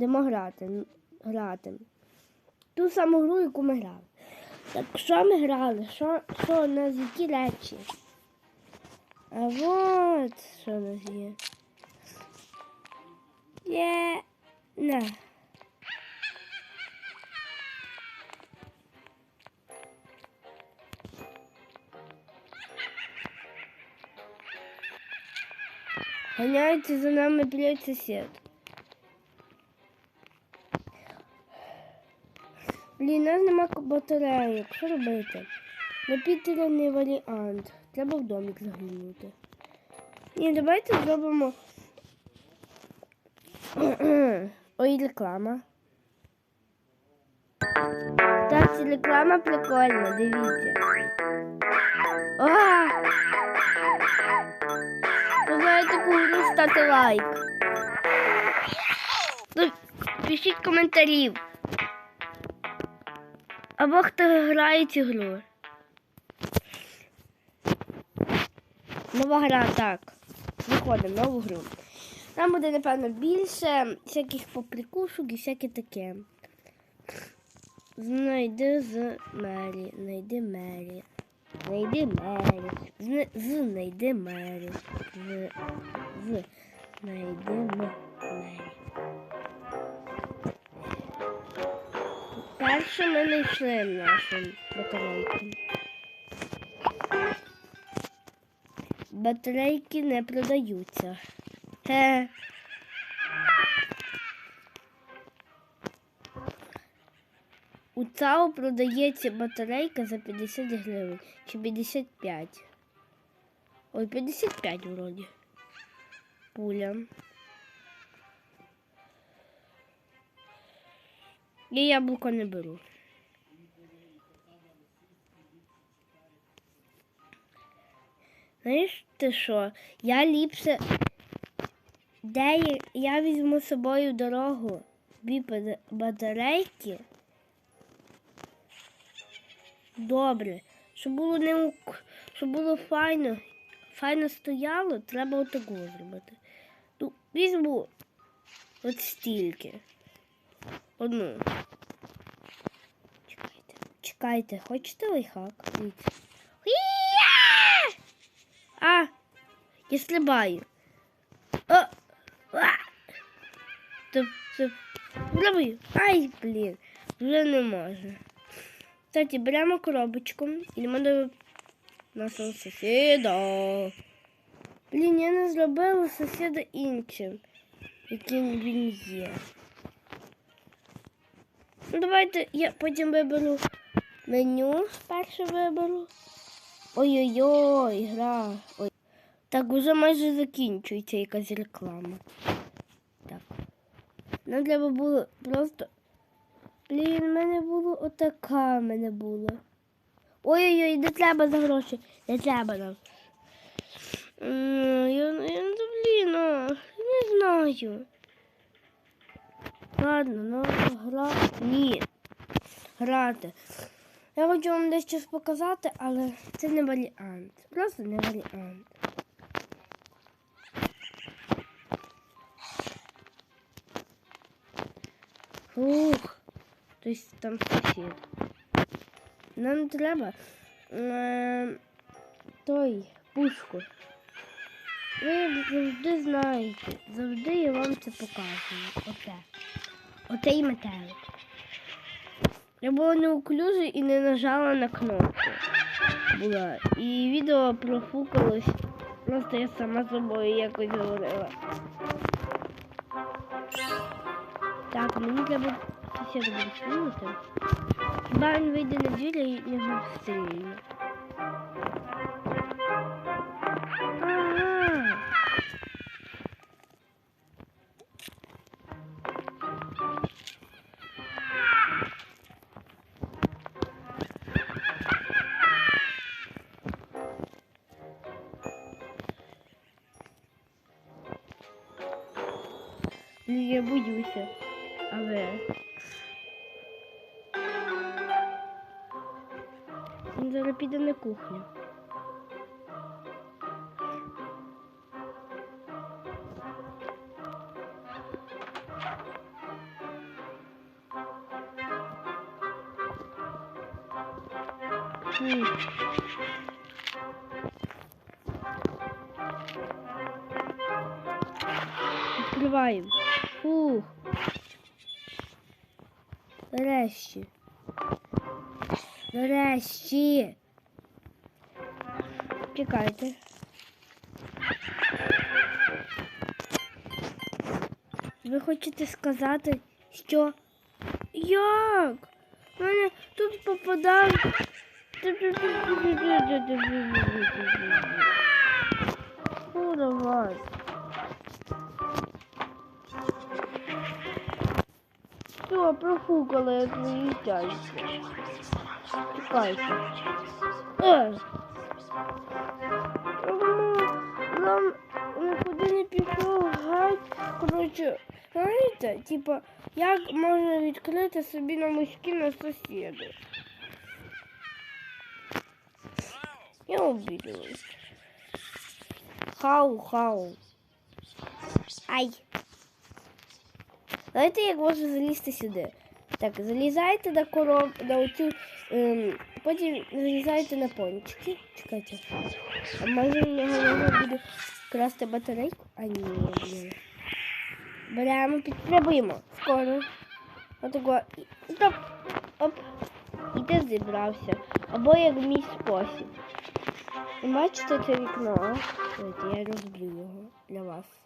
Йдемо грати. грати. Ту саму гру, яку ми грали. Так що ми грали? Що, що у нас які речі? А от що у нас є. Є. На. Ганяється за нами, блядь, сусід. Блін, нас нема батарейок. Що робити? На Пітері варіант. Треба в домик заглянути. Ні, давайте зробимо. Ой, реклама. Так, ця реклама прикольна, дивіться. О! Знаєте, таку гру ставте лайк. Пишіть коментарів. Або хто грає цю гру. Нова гра, так. Виходимо нову гру. Там буде, напевно, більше всяких поприкушок і всяке таке. Знайди з Мері, знайди Мері. Знайди Мері. Зна- З знайди Мері. З, з знайди Мері. Перше ми знайшли нашу батарейку. Батарейки не продаються. Хе. У ЦАО продається батарейка за 50 гривень чи 55. Ой, 55 вроді. Пуля. Я яблуко не беру. Знаєш ти що? Я ліпше. Де я, візьму з собою дорогу дві батарейки. Добре. Щоб було не щоб було файно, файно стояло, треба отаку зробити. Ну, візьму от стільки. Одну. Чекайте. Чекайте, хочете лайхак? А! Я стрибаю. О! А! Пробую. Ай, блін. Вже не можу. Кстати, беремо коробочку і до нашого сусіда. Блін, я не зробила сусіда іншим, яким він є. Ну, давайте я потім виберу меню, спершу виберу. Ой-ой-ой, гра. Ой. Так, уже майже закінчується якась реклама. Так. Нам треба було просто. Блін, в мене було отака в мене була. Ой-ой-ой, не треба за гроші. Не треба нам. Я, я, ну, блін, а, не знаю. Ладно, ну гра. Ні. Грати. Я хочу вам дещо показати, але це не варіант. Просто не варіант. Фух. Тобто там сусід. Нам треба е, той пушку. Ви завжди знаєте, завжди я вам це показую. Оце. Оцей метелик. Я була неуклюжа і не нажала на кнопку. Була. І відео профукалось. Просто я сама собою якось говорила. Так, мені треба сусіда буде. Хіба він вийде на двір, я його стрілю. не боюся. Але... Він зараз піде на кухню. Ні. Фух. Нарешті. Нарешті. Чекайте. Ви хочете сказати, що як? Мене тут попадав. Фу, давай. Все, профукала я твої тяжкі. Чекайте. Е. Нам, нам нікуди не пішов геть. Коротше, знаєте, типа, як можна відкрити собі на мужські на сусіди? Я обиделась. Хау, хау. Ай. Знаєте, як можна залізти сюди? Так, залізайте на короб, на оцю, ем, потім залізайте на пончики. Чекайте. А може в нього можна буде красти батарейку? А ні, ні. Беремо, підстрибуємо. Скоро. Отако. Стоп. Оп. І ти зібрався. Або як мій спосіб. І Бачите це вікно? Давайте я розб'ю його для вас.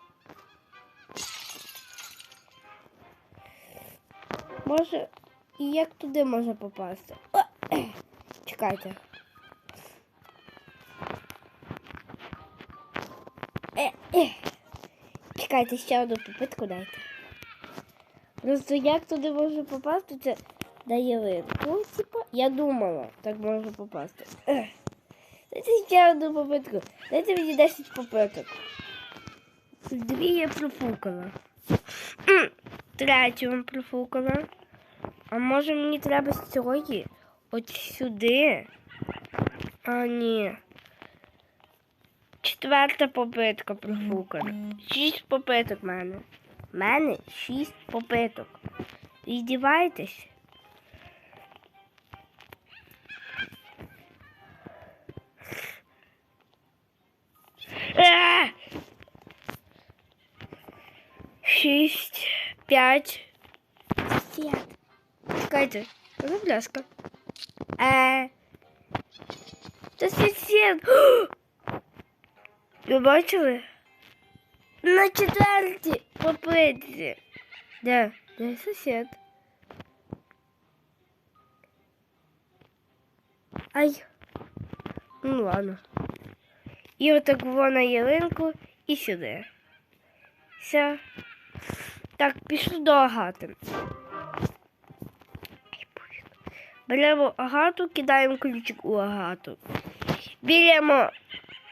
Може, і як туди можна попасти? О, Чекайте. Е. Чекайте, ще одну попитку дайте. Просто як туди можна попасти, це дає видку. Типа, я думала, так можна попасти. Дайте ще одну попитку. Дайте мені 10 попиток. Дві я профукала. Третю профукала. А може мені треба цієї? От сюди. А ні. Четверта попитка профукана. Шість попиток в мене. В мене шість попиток. Ви здіваєтесь? Е! Шість, п'ять, сім. Чекайте, це пляшка. Е. Це сусід. Ви бачили? На четвертій попитці. Де? Де сусід? Ай. Ну ладно. І отак вона ялинку і сюди. Все. Так, пішли до агати. Беремо агату, кидаємо ключик у агату. Беремо,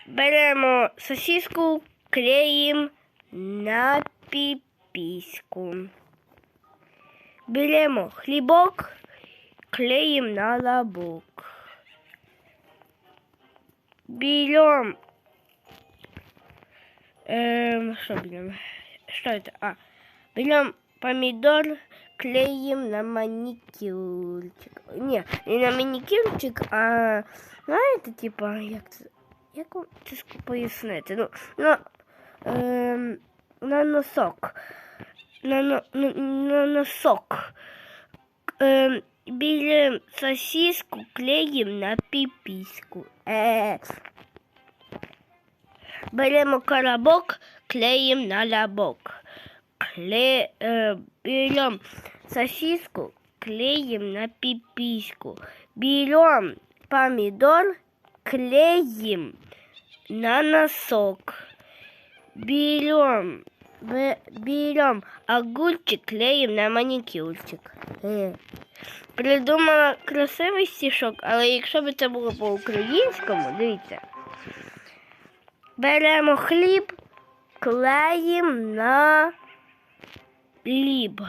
беремо сосиску, клеїмо на піпіську. Беремо хлібок, клеїмо на лобок. Берем Эм, что берем? Что это? А, берем помидор, клеим на маникюрчик. Не, не на маникюрчик, а знаєте, типа, як це, як вам це ск- пояснити? Ну, на, ем, на носок. На, на, на, на носок. Ем, берем сосиску, клеим на пипиську. Е, Беремо коробок, клеїмо на лобок. Кле... Е, берем сосиску, клеим на пипиську. Берем помидор, клеим на носок. Берем, берем огурчик, клеим на маникюрчик. Е. Придумала красивий стішок, але якщо б це було по-українському, дивіться. Беремо хліб, клеїм на ліб.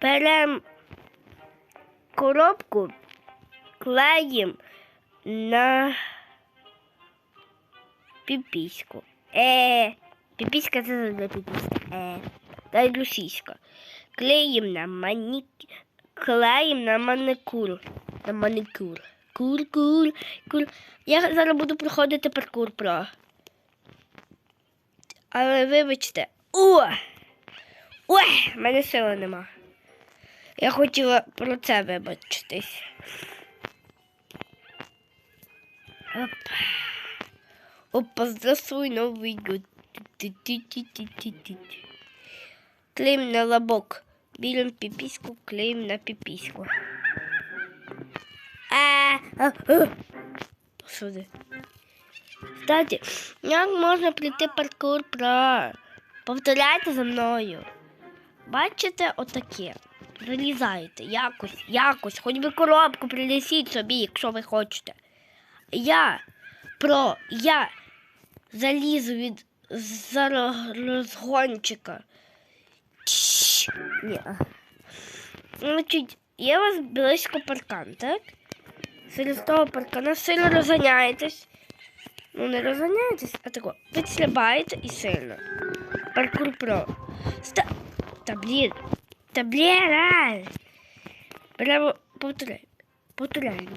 Беремо коробку, клеїм на піпіську. Е, піпіська це для піпіська. Е, та й російська. Клеїм на маніки, клеїм на маникюр. На маникюр. Кур, кур, кур. Я зараз буду проходити паркур про. Але вибачте. О! Ой, в мене сили нема. Я хотіла про це вибачитись. Оп. Опа, здравствуй, Новий год. Ти-ти-ти-ти-ти-ти. На лобок. Берем пипиську, клеим на пипиську. Сюди. Кстати, як можна пройти паркур про? Повторяйте за мною. Бачите, отаке. Залізаєте якось, якось, хоч би коробку принесіть собі, якщо ви хочете. Я про я залізу від розгончика. Ні. Значить, є у вас близько паркан, так? Серед того паркана сильно розганяєтесь. Ну, не розганяєтесь, а тако. Підслабаєте і сильно. Паркур про. Ста... Та блін. Та блін, а! Прямо повторяємо. Повторяємо.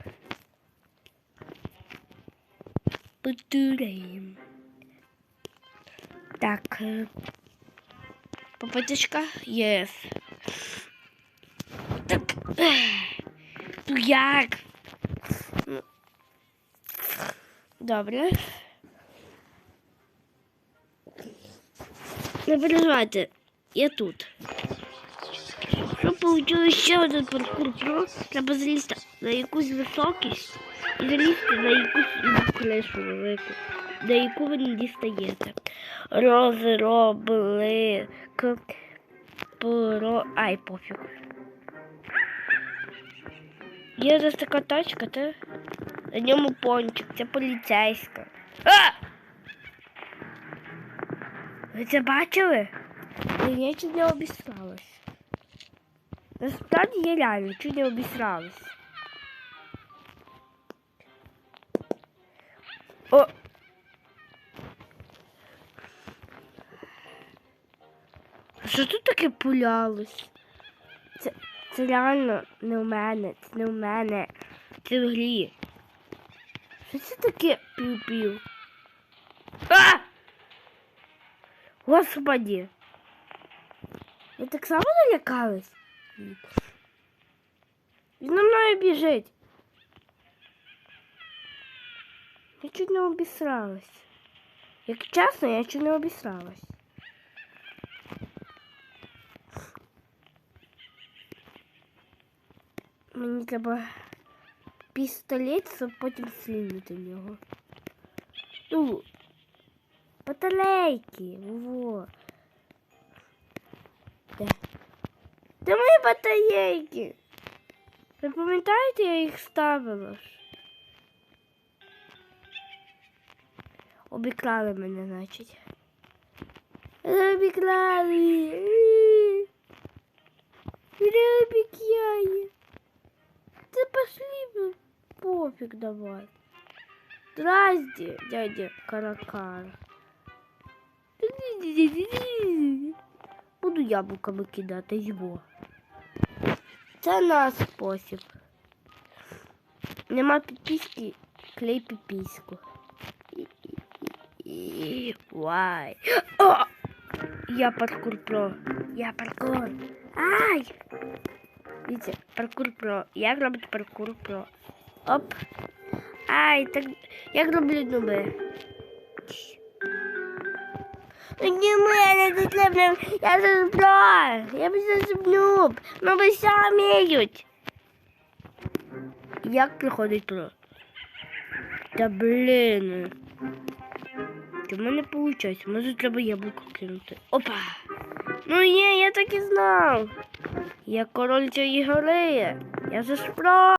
Повторяємо. Так. е, Попиточка? Єс. Так. ех, Ну як? Ну. Добре. Не переживайте, я тут. Щоб получили ще один паркур про, треба залізти на якусь високість і залізти на якусь кришу велику, на яку ви не дістаєте. Розробили про. Ай, пофіг. Є зараз така тачка, та на ньому пончик, це поліцейська. А! Ви це бачили? Я чуть не обісралась. Насправді я реально чуть не обісралась. О! Що тут таке пулялось? Це, це реально не у мене, це не у мене. Це в грі. Що це таке пів-пів? А! Господи! Ви так само налякались? Він на мною біжить. Я чуть не обісралась. Як чесно, я чуть не обісралась. Мені треба пістолет, щоб потім слінити в нього. Ну, батарейки, во. Де? Де мої батарейки? Ви пам'ятаєте, я їх ставила ж? Обікрали мене, значить. Обікрали. Мене обікрали. Ты пошли бы пофиг давай. Здрасте, дядя Каракар. Буду яблуками кидати його. Це наш спосіб. Нема підписки, клей підписку. Вай. О! Я паркур про. Я паркур. Ай! Дивіться, паркур про. Як робить паркур про? Оп. Ай, так я як роблять нуби? Не мене тут люблю. Я про. Я вже нуб. Ну ви все вміють. Як приходить про? Та блін. В мене виходить. Може треба яблуко кинути. Опа! Ну є, я так і знав. Я король цієї гори. Я же спро.